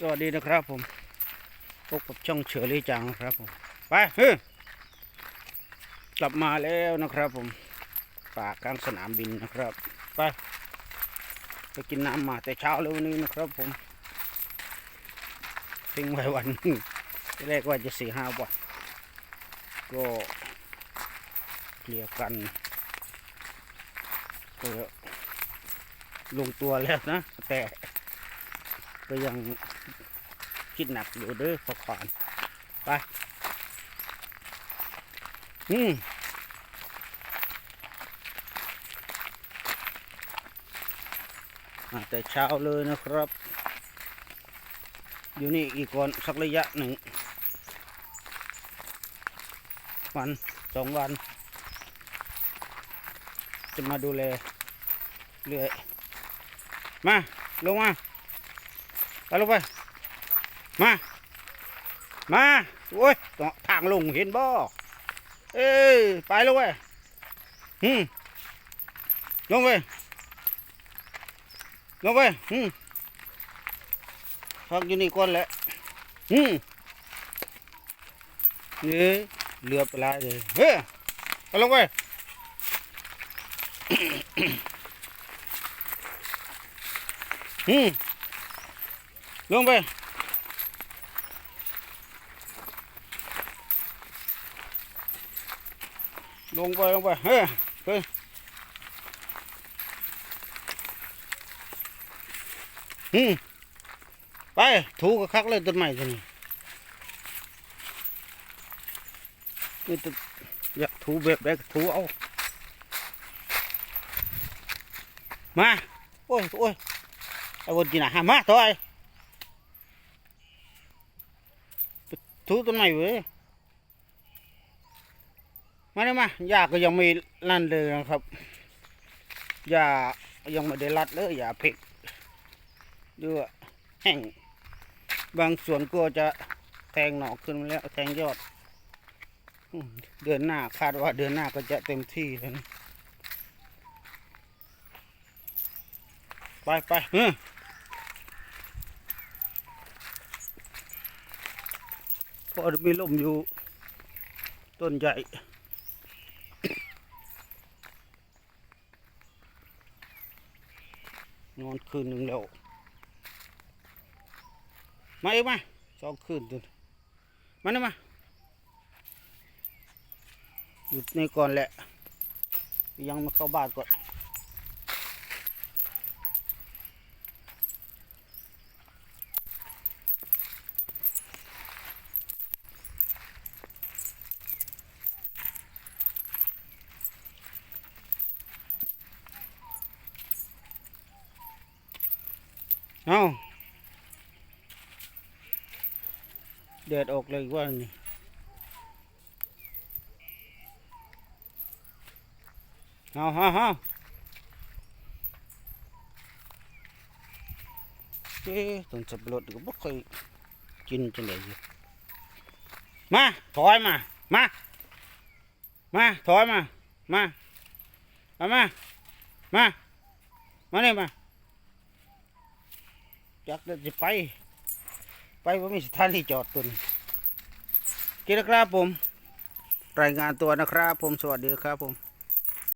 สวัสดีนะครับผมพบกับช่องเฉลี่จังครับผมไปเฮ้กลับมาแล้วนะครับผมป่ากลางสนามบินนะครับ ไปไปกินน้ำมาแต่เช้าเลยวันนี้นะครับผมทิ้งไว้วันแรกว่าจะสี่ห้าวันก็เคลียร์กันก็ลงตัวแล้วนะแต่ ก็ยังคิดหนักอยู่เด้อพอขวานไปอืมมาแต่เช้าเลยนะครับ อยู่นี่อีกก่อนสักระยะหนึ่ง วันสองวัน จะมาดูแลเรื่อย มา ลงมา ไปลงไป มา มา โอ้ยทางลงเห็นบ่ เอ้ยไปลงไปอืมลงไป ลงไปอืมพักอยู่นี่ก่อนแหละอืมนี่เหลือปลายเลยเฮ้ยไปลงไปอืม ลงไปลงไปลงไปเฮ้ยเฮ้ยอืมไปถูกระคักเลยต้นไม้ตัวนี้นี่ต้นอยากถูแบบแบบถูเอา มา โอ้ ยโอ้ยไอ้วันจีน่ะหามาถอยถูต้นไม้เว้ยมาเนี่ยมาหญ้าก็ยังไม่นั่นเลยนะครับหญ้ายังไม่ได้รัดเลยหญ้าเผ็กดูอะแห้งบางส่วนก็จะแทงหนอกขึ้นมาแล้วแทงยอด เดือนหน้าคาดว่าเดือนหน้าก็จะเต็มที่แล้วนะไปไปเฮ้ พอมีลมอยู่ต้นใหญ่ นอนคืนหนึ่งแล้ว มาเองมาสองคืนตัวมาเนี่ยมา หยุดในก่อนแหละ ยังมาเข้าบ้านก่อน เอาแดดออกเลยว่านี่เอาฮะฮะเอ๊ะต้นสับปะรดก็บ่ค่อยกินจังไดอยู่มา ถอยมา มา มา ถอยมา มาเอามา มา มาเนี่ยมา จักเดินจะไป ไปว่ามีสถานที่จอดตุนกินนะครับผม รายงานตัวนะครับผม สวัสดีนะครับผม